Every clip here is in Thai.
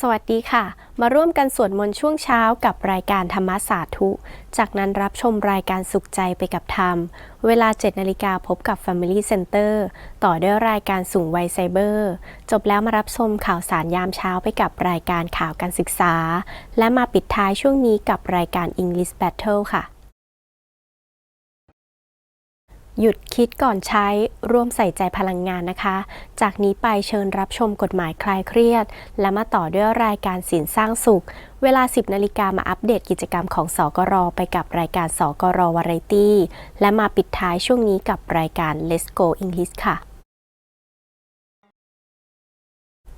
สวัสดีค่ะ มาร่วมกันสวดมนต์ช่วงเช้ากับรายการธรรมสาธุจากนั้นรับชมรายการสุขใจไปกับธรรม เวลา 7 นาฬิกาพบกับ Family Center ต่อด้วยรายการสูงวัยไซเบอร์ จบแล้วมารับชมข่าวสารยามเช้าไปกับรายการข่าวการศึกษา และมาปิดท้ายช่วงนี้กับรายการ English Battle ค่ะ หยุดคิดก่อนใช้ร่วมใส่ใจพลังงานนะคะ จากนี้ไปเชิญรับชมกฎหมายคลายเครียด และมาต่อด้วยรายการสินสร้างสุข เวลา 10 นาฬิกามาอัปเดตกิจกรรมของสกรไปกับรายการสกรวาไรตี้ และมาปิดท้ายช่วงนี้กับรายการ Let's Go English ค่ะ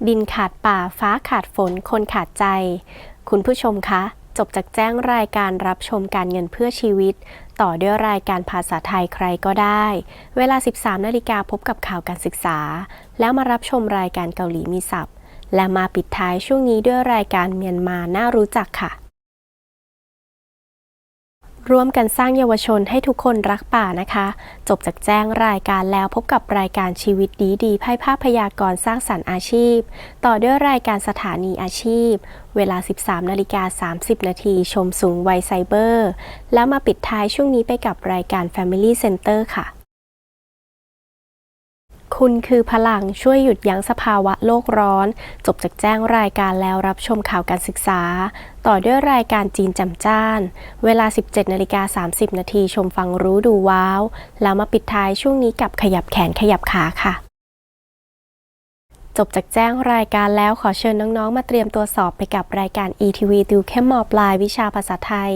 ดินขาดป่าฟ้าขาดฝนคนขาดใจ คุณผู้ชมคะ จบจากแจ้งรายการรับชมการเงินเพื่อชีวิต ต่อด้วยรายการภาษาไทยใครก็ได้ เวลา 13 นาฬิกาพบกับข่าวการศึกษา แล้วมารับชมรายการเกาหลีมีศัพท์ และมาปิดท้ายช่วงนี้ด้วยรายการเมียนมาน่ารู้จักค่ะ ร่วมกันสร้างเยาวชนให้ทุกคนรักป่านะคะ จบจากแจ้งรายการแล้วพบกับรายการชีวิตดีดีไพ่ภาพพยากรสร้างสรรค์อาชีพ ต่อด้วยรายการสถานีอาชีพ เวลา 13นาฬิกา30 นาทีชมสูงวัยไซเบอร์ แล้วมาปิดท้ายช่วงนี้ไปกับรายการ Family Center ค่ะ คุณคือพลังช่วยหยุดยั้งสภาวะโลกร้อน จบจากแจ้งรายการแล้วรับชมข่าวการศึกษา ต่อด้วยรายการจีนจำจ้าน เวลา 17นาฬิกา30 นาทีชมฟังรู้ดูว้าว แล้วมาปิดท้ายช่วงนี้กับขยับแขนขยับขาค่ะจบจากแจ้งรายการแล้วขอเชิญน้องๆ มาเตรียมตัวสอบไปกับรายการ ETV ติวเข้มมปลายวิชาภาษาไทย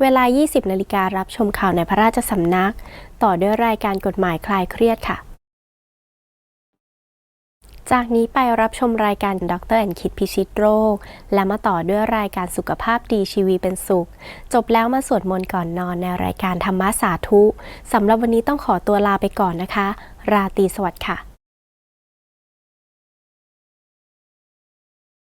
เวลา 20 นาฬิการับชมข่าวในพระราชสำนัก ต่อด้วยรายการกฎหมายคลายเครียดค่ะ จากนี้ไปรับชมรายการดรแอนคิดพิชิตโรค และมาต่อด้วยรายการสุขภาพดีชีวีเป็นสุข จบแล้วมาสวดมนต์ก่อนนอนในรายการธรรมะสาธุสำหรับวันนี้ต้องขอตัวลาไปก่อนนะคะ ราตรีสวัสดิ์ค่ะ